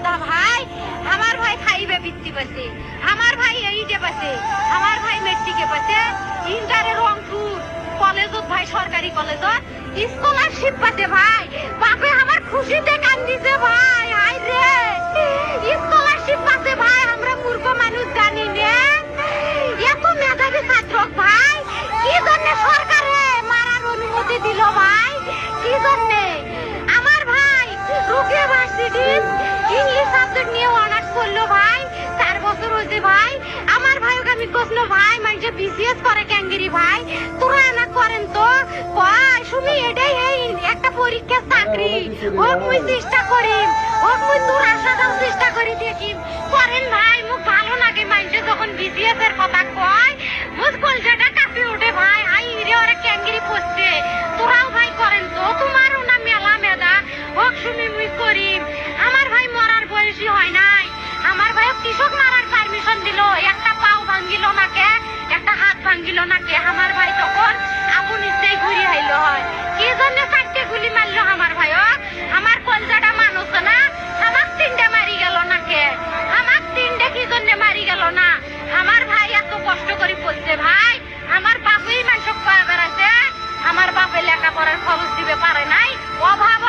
মেধা ভাই, আমার ভাই খাইবে বৃত্তি পাচ্ছে আমার ভাই এইটে পাচ্ছে আমার ভাই মেট্রিকে পাচ্ছে ইন্টারে রংপুর কলেজত ভাই, সরকারি কলেজত। স্কলারশিপ পাচ্ছে ভাই। বাপে আমার খুশিতে কান্দিছে ভাই আই রে। স্কলারশিপ পাচ্ছে ভাই, আমরা মূর্খ মানুষ জানি না। এত মেধাবী ছাত্র ভাই, কি জন্য সরকারে মারার অনুমতি দিল ভাই? কি জন্য? আমার ভাই রুকিয়া ভার্সিটি ইংলিশ সাবজেক্ট নিয়ে অনার্স করল ভাই, চার বছর হয়েছে ভাই। আমার ভাই ওকে আমি কষ্ট ভাই মানে বিসিএস করে ক্যাঙ্গিরি ভাই, তোরা না করেন তো? কয় শুনি, এটাই এই একটা পরীক্ষা চাকরি। হোক, মুই চেষ্টা করি হোক, মুই তোর আশাটাও চেষ্টা করি দেখি করেন ভাই মুখ ভালো লাগে মাইন্ডে যখন বিসিএস এর কথা কয় মুখ খুশি হয় নাই। আমার ভাই কৃষক মারার পারমিশন দিল। একটা পাও ভাঙ্গিল না কে একটা হাত ভাঙ্গিল না কে আমার ভাই তখন আপু নিশ্চয়ই ঘুরি আইলো হয়। কি জন্য চারটে গুলি মারলো আমার ভাই আমার কলজাটা মানুষ না। আমার তিনটে মারি গেল না কে আমার তিনটে কি জন্য মারি গেল না? আমার ভাই এত কষ্ট করে পড়ছে ভাই, আমার বাপুই মানুষ পাওয়া বেড়াইছে। আমার বাপে লেখাপড়ার খরচ দিবে, পারে নাই। অভাব